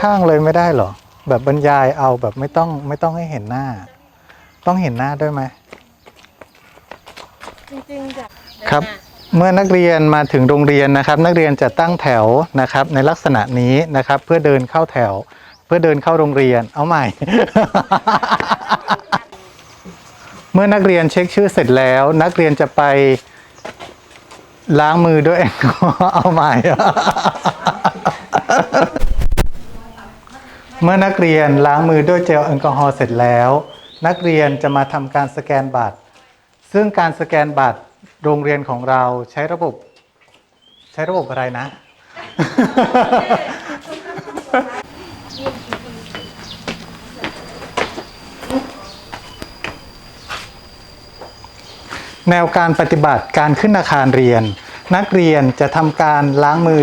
ข้างเลยไม่ได้เหรอ แบบบรรยายเอาแบบไม่ต้องไม่ต้องให้เห็นหน้า ต้องเห็นหน้าด้วยไหมจริงๆอยากครับ เมื่อนักเรียนมาถึงโรงเรียนนะครับ นักเรียนจะตั้งแถวนะครับ ในลักษณะนี้นะครับ เพื่อเดินเข้าแถว เพื่อเดินเข้าโรงเรียนเอาใหม่ เมื่อนักเรียนเช็คชื่อเสร็จแล้ว นักเรียนจะไปล้างมือด้วยแอลกอฮอล์เอาใหม่ เมื่อนักเรียนล้างมือด้วยเจลแอลกอฮอล์เสร็จแล้ว นักเรียนจะมาทำการสแกนบัตร ซึ่งการสแกนบัตรโรงเรียนของเราใช้ระบบ ใช้ระบบอะไรนะ แนวการปฏิบัติการขึ้นอาคารเรียน นักเรียนจะทำการล้างมือ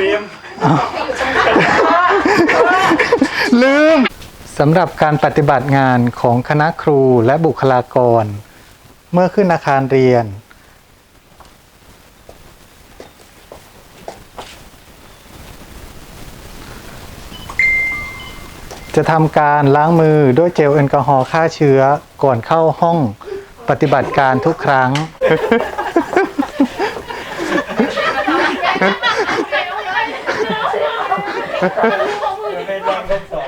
ลืม สำหรับการปฏิบัติงานของคณะครูและบุคลากร เมื่อขึ้นอาคารเรียน จะทำการล้างมือด้วยเจลแอลกอฮอล์ฆ่าเชื้อก่อนเข้าห้องปฏิบัติการทุกครั้งมอง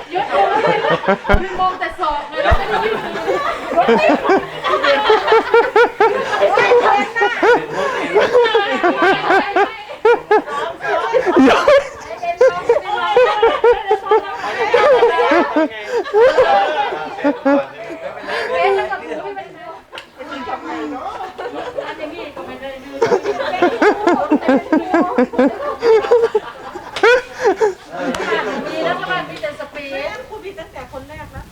มองแต่ศอกเลยแล้วก็มันมีแต่สปีดพูดผิดตั้งแต่ คนแรกนะ